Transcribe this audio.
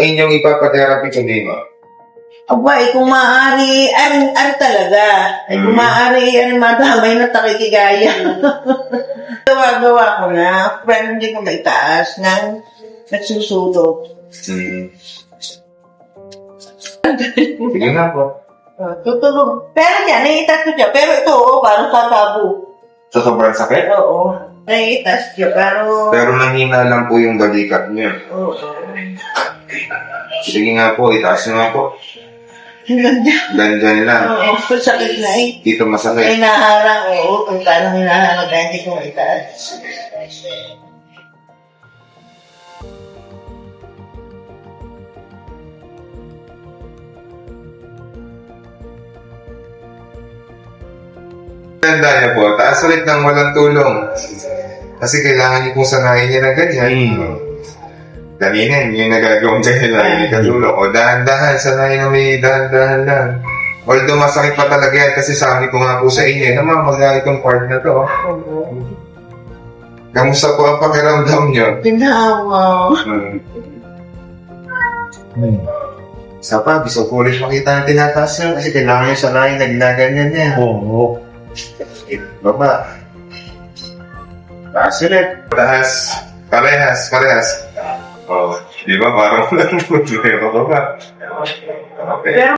inyong ipapatherapy kundi mo. Aba, eh, kung maaari, ar, ar talaga. Eh, kung Mm. maaari, ano, madamay na takikigaya. Gawa-gawa ko na, pero hindi ko maitaas ng nagsusulog. Hmm. Sige nga po. Uh, tutulog. Pero yan, naiitas ko siya. Pero ito, oh, parang tatabu. Sa sobrang sakit? Oo. Naiitas siya, pero... Pero nanghina lang po yung balikat niyo. Oo. Sige nga po, itaas nyo nga po. Hanggang dyan. Ganyan lang. Oo, sakit na eh. Dito Ay, masakit. naharang, oo. Kung paano hinaharang na hindi ko maitaas. Tanda niyo po, taas ulit ng walang tulong. Kasi kailangan niyo pong sanayin niya ng ganyan. Kanina, yun yung nagagawang dyan nila, yung katulong. O dahan-dahan, sanayin na may dahan-dahan lang. Although masakit pa talaga yan kasi sabi ko nga po sa inyo, namamagay itong part na to. Kamusta po ang pakiramdam niyo? Pinawa. Hmm. Isa pa, gusto ko ulit makita na tinataas niyo kasi kailangan niyo sanayin na ginaganyan niya. Oo. Baba. Taas ulit. Taas. Parehas, parehas. Oh, di ba? Parang problema ka ba? Okay.